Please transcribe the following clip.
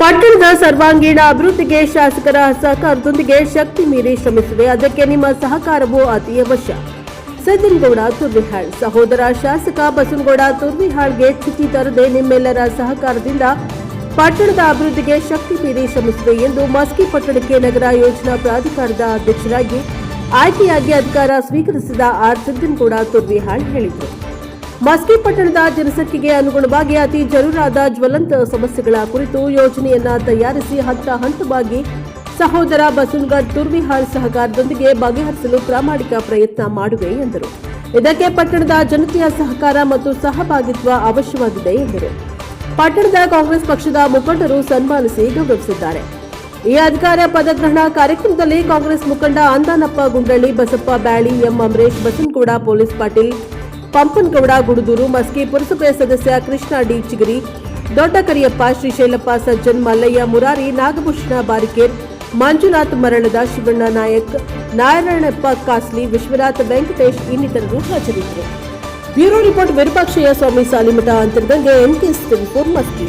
ಪಟ್ಟಣದ ಸರ್ವಾಂಗೀಣ ಅಭಿವೃದ್ಧಿಗೆ ಶಾಸಕರ ಸಹಕಾರದೊಂದಿಗೆ ಶಕ್ತಿ ಮೀರಿ ಶ್ರಮಿಸಿದೆ. ಅದಕ್ಕೆ ನಿಮ್ಮ ಸಹಕಾರವು ಅತಿ ಅವಶ್ಯ. ಸಿದ್ದನಗೌಡ ತುರ್ವಿಹಾಳ್. ಸಹೋದರ ಶಾಸಕ ಬಸನಗೌಡ, ತುರ್ವಿಹಾಳ್ಗೆ ಚುಚಿ ತರದೆ ನಿಮ್ಮೆಲ್ಲರ ಸಹಕಾರದಿಂದ ಪಟ್ಟಣದ ಅಭಿವೃದ್ಧಿಗೆ ಶಕ್ತಿ ಮೀರಿ ಶ್ರಮಿಸಿದೆ ಎಂದು ಮಸ್ಕಿ ಪಟ್ಟಣಕ್ಕೆ ನಗರ ಯೋಜನಾ ಪ್ರಾಧಿಕಾರದ ಅಧ್ಯಕ್ಷರಾಗಿ ಆಯ್ಕೆಯಾಗಿ ಅಧಿಕಾರ ಸ್ವೀಕರಿಸಿದ ಆರ್. ಸಿದ್ದನಗೌಡ, ತುರ್ವಿಹಾಳ್ ಹೇಳಿದರು. ಮಸ್ಕಿ ಪಟ್ಟಣದ ಜನಸಂಖ್ಯೆಗೆ ಅನುಗುಣವಾಗಿ ಅತಿ ಜರೂರಾದ ಜ್ವಲಂತ ಸಮಸ್ಯೆಗಳ ಕುರಿತು ಯೋಜನೆಯನ್ನ ತಯಾರಿಸಿ ಹಂತ ಹಂತವಾಗಿ ಸಹೋದರ ಬಸವನಗಢ ತುರ್ವಿಹಾಳ್ ಸಹಕಾರದೊಂದಿಗೆ ಬಗೆಹರಿಸಲು ಪ್ರಾಮಾಣಿಕ ಪ್ರಯತ್ನ ಮಾಡುವೆ ಎಂದರು. ಇದಕ್ಕೆ ಪಟ್ಟಣದ ಜನತೆಯ ಸಹಕಾರ ಮತ್ತು ಸಹಭಾಗಿತ್ವ ಅವಶ್ಯವಾಗಿದೆ ಎಂದರು. ಪಟ್ಟಣದ ಕಾಂಗ್ರೆಸ್ ಪಕ್ಷದ ಮುಖಂಡರು ಸನ್ಮಾನಿಸಿ ಗೌರವಿಸಿದ್ದಾರೆ. ಈ ಅಧಿಕಾರ ಪದಗ್ರಹಣ ಕಾರ್ಯಕ್ರಮದಲ್ಲಿ ಕಾಂಗ್ರೆಸ್ ಮುಖಂಡ ಅಂದಾನಪ್ಪ ಗುಂಡಳ್ಳಿ ಬಸಪ್ಪ ಬ್ಯಾಳಿ ಎಂ ಅಮರೇಶ್ ಬಸನಗೌಡ, ಪೊಲೀಸ್ ಪಾಟೀಲ್ ಪಂಪನಗೌಡ, ಗುಡುದೂರು, ಮಸ್ಕಿ ಪುರಸಭೆ ಸದಸ್ಯ ಕೃಷ್ಣ ಡಿ ಚಿಗರಿ ದೊಡ್ಡ ಕರಿಯಪ್ಪ ಶ್ರೀಶೈಲಪ್ಪ ಸಜ್ಜನ್, ಮಲ್ಲಯ್ಯ ಮುರಾರಿ, ನಾಗಭೂಷಣ ಬಾರಿಕೇರ್, ಮಂಜುನಾಥ್ ಮರಳದ ಶಿವಣ್ಣ ನಾಯಕ್, ನಾರಾಯಣಪ್ಪ ಕಾಸ್ಲಿ, ವಿಶ್ವನಾಥ್ ವೆಂಕಟೇಶ್ ಇನ್ನಿತರರು ಹಾಜರಿದ್ದರು. Bureau report Virupakshayya Swamy Salimath Antaragange Tirupur Maski.